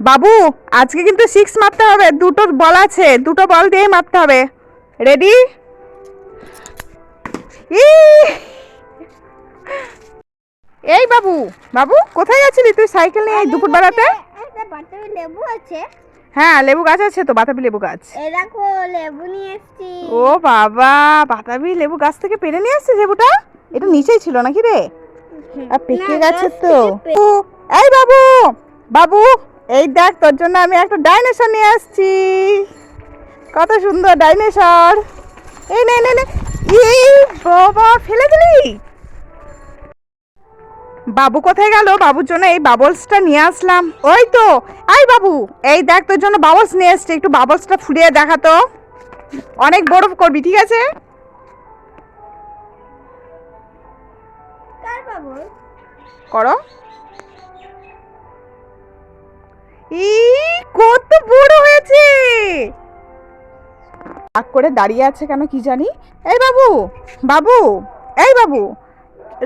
বাবু আজকে কিন্তু সিক্স মারতে হবে দুটো বল আছে দুটো বল দিয়ে মারতে হবে। রেডি এই বাবু বাবু কোথায় গেছিলি তুই সাইকেল নিয়ে দুপুর বেলাতে? লেবু আছে। হ্যাঁ লেবু গাছ আছে তো বাতাবি লেবু গাছ। দেখো লেবু নিয়ে এসেছি। ও বাবা বাতাবি লেবু গাছ থেকে পেরে নিয়ে আসছে লেবুটা? এটা নিচেই ছিল নাকি রে? আর পেকে গেছে তো। এই বাবু বাবু এই দেখ তোর জন্য আমি একটা ডাইনোসর নিয়ে আসছি। কত সুন্দর ডাইনোসর। এই নে নে নে। এই বাবা ফেলে দিলি। বাবু কোথায় গেল? বাবুর জন্য এই বাবলসটা নিয়ে আসলাম। ওই তো এই বাবু। এই দেখ তোর জন্য বাবলস নিয়ে এসছি। একটু বাবলসটা ফুরিয়ে দেখা তো। অনেক বড় করবি ঠিক আছে? কার। বাবু ই কত বড় হয়েছে। রাগ করে দাঁড়িয়ে আছে কেন কি জানি? এই বাবু বাবু এই বাবু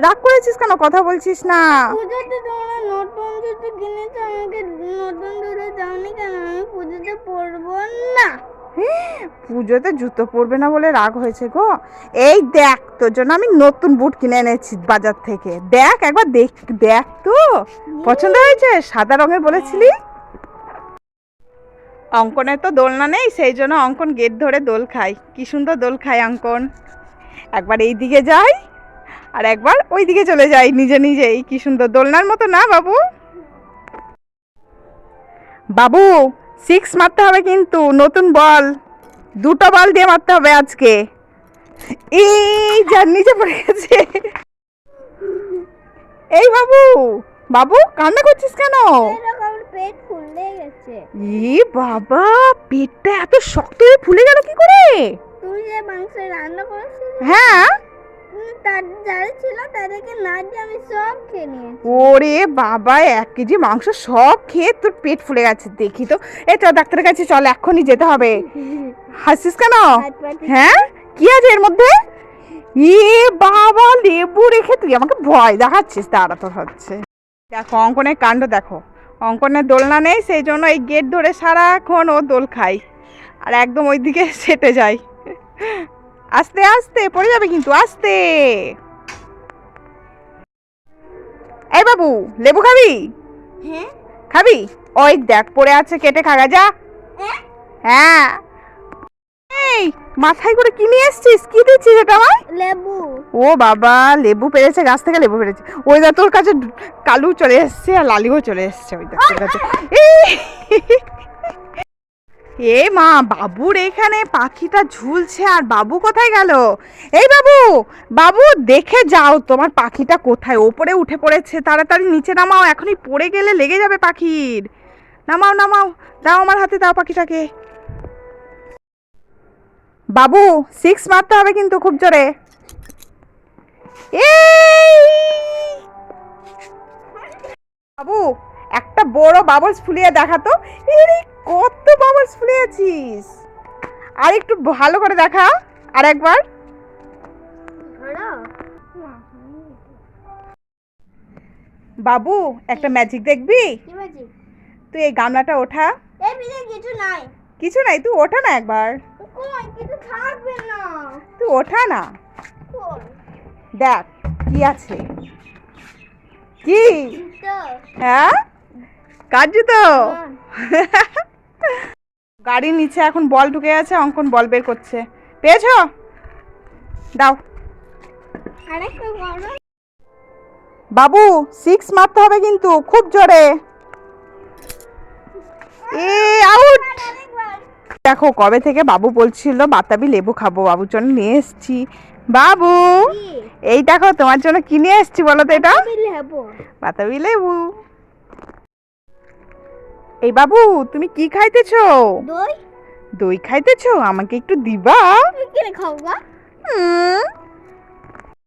রাগ করেছিস কেন? কথা বলছিস না। পুজোতে তোমরা নতুন জুতো কিনেছো আমাকে নতুন জুতো দাওনি কেন? আমি পুজোতে পরবো না। পুজোতে জুতো পরবে না বলে রাগ হয়েছে গো। এই দেখ তোর জন্য আমি নতুন বুট কিনে এনেছি বাজার থেকে। দেখ একবার দেখ দেখ তো। পছন্দ হয়েছে? সাদা রঙের বলেছিলি? অঙ্কনের তো দোলনা নেই, সেই জন্য অঙ্কন গেট ধরে দোল খায়। কি সুন্দর দোল খায় অঙ্কন। একবার এই দিকে যাই, আর একবার ওই দিকে চলে যাই নিজে নিজেই। কি সুন্দর দোলনার মতো না, বাবু? বাবু সিক্স মারতে হবে কিন্তু, নতুন বল। দুটো বল দিয়ে মারতে হবে আজকে। এই যার নিচে পড়ে গেছে। এই বাবু বাবু, কান্না করছিস কেন? পেট ফুলে গেছে। ই বাবা পেটটা এত শক্ত হয়ে ফুলে গেল কি করে? তুমি যে মাংস রান্না করেছিলে? হ্যাঁ? তার যারা ছিল তাদেরকে না দিয়ে আমি সব খেয়ে নিয়েছি। ওরে বাবা এক কেজি মাংস সব খেয়ে তোর পেট ফুলে গেছে। দেখি তো। এই চল ডাক্তারের কাছে চল এক্ষুনি যেতে হবে। হাসিস কেন? হ্যাঁ? কি আছে এর মধ্যে? এ বাবা লেবু রেখে তুই আমাকে ভয় দেখাচ্ছিস। তোর হচ্ছে। দেখো অঙ্কনের কাণ্ড দেখো। অঙ্কনের দোলনা নেই সেই জন্য এই গেট ধরে সারাক্ষণ ও দোল খায় আর একদম ওই দিকে সেটে যায় আস্তে আস্তে পড়ে যাবে কিন্তু আস্তে। এই বাবু লেবু খাবি? হ্যাঁ। খাবি? ওই দেখ পড়ে আছে কেটে খাগা যা। হ্যাঁ? এই মাথায় করে কি নিয়ে এসছিস? কি দিচ্ছিস এটা আমার লেবু। ও বাবা লেবু পেরেছে গাছ থেকে লেবু পেরেছে। ওই দেখ তোর কাছে কালু চলে এসছে আর লালিও চলে এসছে ওই দেখ তোর কাছে এ মা বাবুর এখানে পাখিটা ঝুলছে আর বাবু কোথায় গেল? এই বাবু বাবু দেখে যাও তোমার পাখিটা কোথায়। ওপরে উঠে পড়েছে তাড়াতাড়ি নিচে নামাও এখনই পড়ে গেলে লেগে যাবে পাখির। নামাও নামাও দাও আমার হাতে দাও পাখিটাকে। বাবু সিক্স মারতে হবে কিন্তু খুব জোরে! বাবু একটা বড় বাবলস ফুলিয়ে দেখাতো এরে কত বাবলস ফুলিয়েছিস। আর একটু ভালো করে দেখা আর একবার। বাবু একটা ম্যাজিক দেখবি? তুই এই গামলাটা ওঠা। কিছু নাই। কিছু নাই তুই ওঠা না একবার। থাকবে না। তুই ওঠা না। দেখ কি আছে। কি? হ্যাঁ? কার জুতো। গাড়ির নিচে এখন বল ঢুকে আছে অঙ্কন বল বের করছে। পেয়েছ? দাও। বাবু সিক্স মারতে হবে কিন্তু খুব জোরে। এ আউট দেখো কবে থেকে বাবু বলছিল বাতাবি লেবু খাব বাবুর জন্য নিয়ে এসছি। বাবু এই দেখো তোমার জন্য কি নিয়ে এসছি বলো তো এটা? বাতাবি লেবু। এই বাবু তুমি কি খাইতেছো? দই। দই খাইতেছো? আমাকে একটু দিবা। কিনে খাও